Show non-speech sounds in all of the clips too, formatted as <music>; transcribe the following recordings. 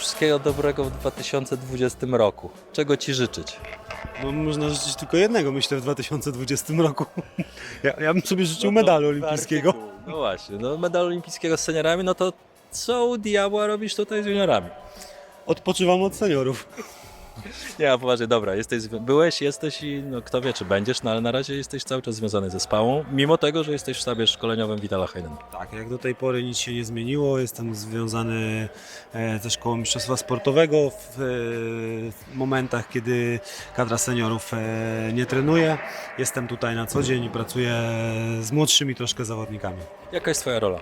Wszystkiego dobrego w 2020 roku. Czego Ci życzyć? No, można życzyć tylko jednego, myślę, w 2020 roku. <laughs> Ja, ja bym sobie życzył medalu olimpijskiego. No właśnie, no medal olimpijskiego z seniorami, no to co u diabła robisz tutaj z juniorami? Odpoczywam od seniorów. Nie, a poważnie, dobra, jesteś, byłeś, jesteś i no kto wie, czy będziesz, no ale na razie jesteś cały czas związany ze spałą, mimo tego, że jesteś w sztabie szkoleniowym Witala Hayden. Tak, jak do tej pory nic się nie zmieniło. Jestem związany e, ze szkołą mistrzostwa sportowego w, e, w momentach, kiedy kadra seniorów e, nie trenuje. Jestem tutaj na co dzień i pracuję z młodszymi troszkę zawodnikami. Jaka jest Twoja rola?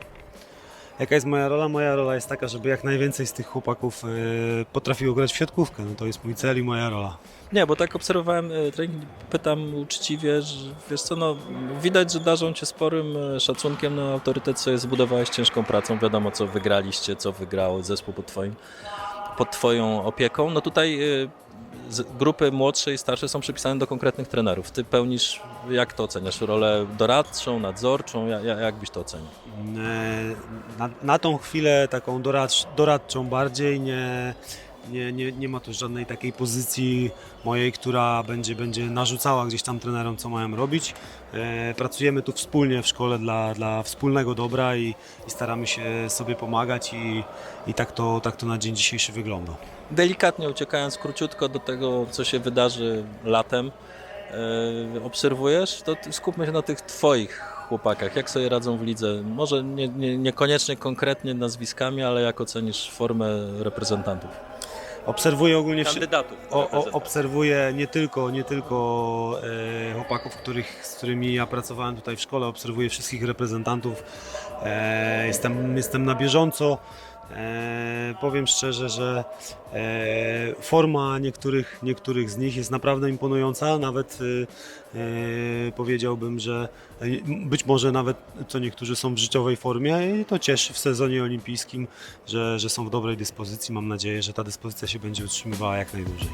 Jaka jest moja rola? Moja rola jest taka, żeby jak najwięcej z tych chłopaków e, potrafiło grać w siatkówkę. No to jest mój cel i moja rola. Nie, bo tak obserwowałem e, trening, pytam uczciwie, że wiesz co, no widać, że darzą Cię sporym e, szacunkiem, no autorytet sobie zbudowałeś ciężką pracą, wiadomo co wygraliście, co wygrał zespół pod Twoim, pod Twoją opieką. No tutaj grupy młodsze i starsze są przypisane do konkretnych trenerów. Ty pełnisz, jak to oceniasz, rolę doradczą, nadzorczą, ja- ja- jak byś to ocenił? E, Na, na tą chwilę taką doradcz, doradczą bardziej nie, nie, nie, nie ma tu żadnej takiej pozycji mojej, która będzie, będzie narzucała gdzieś tam trenerom, co mają robić. E, Pracujemy tu wspólnie w szkole dla, dla wspólnego dobra i, i staramy się sobie pomagać i, i tak, to, tak to na dzień dzisiejszy wygląda. Delikatnie uciekając króciutko do tego, co się wydarzy latem, e, obserwujesz, to skupmy się na tych Twoich chłopakach. Jak sobie radzą w lidze? Może nie, nie, niekoniecznie konkretnie nazwiskami, ale jak ocenisz formę reprezentantów? Obserwuję ogólnie Kandydatów. O, o, obserwuję nie tylko, nie tylko e, chłopaków, których, z którymi ja pracowałem tutaj w szkole, obserwuję wszystkich reprezentantów. E, jestem, jestem na bieżąco. E, powiem szczerze, że e, forma niektórych, niektórych z nich jest naprawdę imponująca. Nawet e, e, powiedziałbym, że e, być może nawet co niektórzy są w życiowej formie i to cieszy w sezonie olimpijskim, że, że są w dobrej dyspozycji. Mam nadzieję, że ta dyspozycja się będzie utrzymywała jak najdłużej.